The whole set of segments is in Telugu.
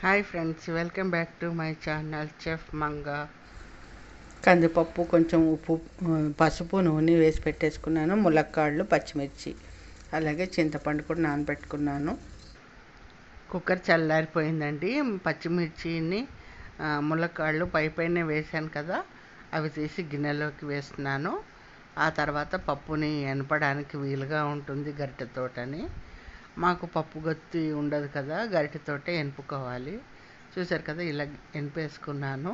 Hi friends welcome back to my channel chef Manga కందిపప్పు కొంచెం ఉప్పు పసుపు నూనె వేసి పెట్టేసుకున్నాను. ములక్కాళ్ళు పచ్చిమిర్చి అలాగే చింతపండు కూడా నానబెట్టుకున్నాను. కుక్కర్ చల్లారిపోయిందండి. పచ్చిమిర్చిని ములక్కాళ్ళు పై పైన వేసాను కదా అవి తీసి గిన్నెలోకి వేస్తున్నాను. ఆ తర్వాత పప్పుని ఎనపడానికి వీలుగా ఉంటుంది గరిటెతోటని మాకు పప్పు గత్తి ఉండదు కదా గరిటెతోటే ఎనుపుకోవాలి. చూసారు కదా ఇలా ఎనిపేసుకున్నాను.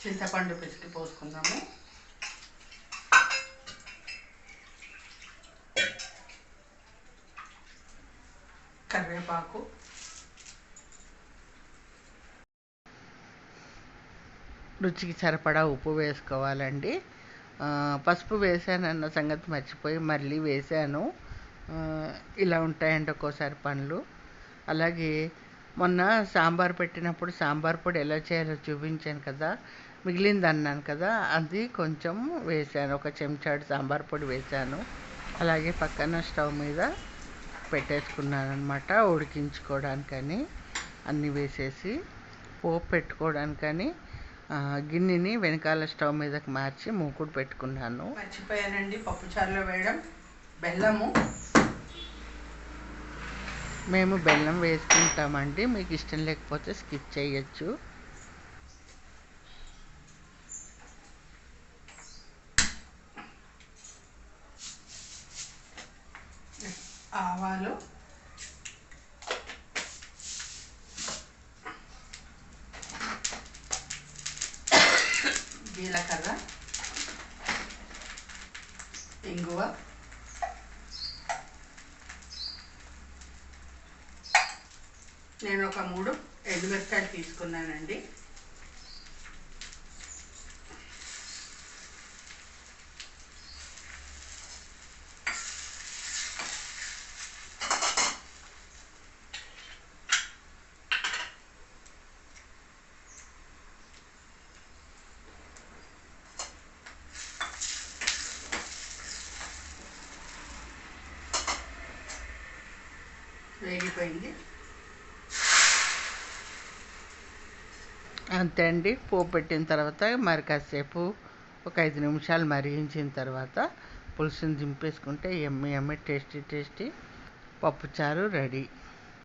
చింతపండు పిసికి పోసుకుందాము. కరివేపాకు. రుచికి సరిపడా ఉప్పు వేసుకోవాలండి. పసుపు వేసానన్న సంగతి మర్చిపోయి మళ్ళీ వేసాను. ఇలా ఉంటాయండి ఒక్కోసారి పనులు అలాగే మొన్న సాంబార్ పెట్టినప్పుడు సాంబార్ పొడి ఎలా చేయాలో చూపించాను కదా మిగిలింది అన్నాను కదా అది కొంచెం వేసాను. ఒక చెంచాడు సాంబార్ పొడి వేసాను. అలాగే పక్కన స్టవ్ మీద పెట్టేసుకున్నాను అనమాట ఉడికించుకోవడానికని అన్నీ వేసేసి పోపు పెట్టుకోవడానికని గిన్నెని వెనకాల స్టవ్ మీదకి మార్చి మూకుడు పెట్టుకున్నాను. మర్చిపోయానండి పప్పు చారులో వేయడం. బెల్లము. మేము బెల్లం వేసుకుంటామండి. మీకు ఇష్టం లేకపోతే స్కిప్ చేయొచ్చు. ఆవాలు జీలకర్ర ఇంగువ నేను ఒక మూడు ఎండుమిరపకాయలు తీసుకున్నానండి వేగిపోయింది. అంతే అండి. పోపు పెట్టిన తర్వాత మరి కాసేపు ఒక ఐదు నిమిషాలు మరిగించిన తర్వాత పులుసుని దింపేసుకుంటే ఎమ్మి ఎమ్మి టేస్టీ టేస్టీ పప్పుచారు రెడీ.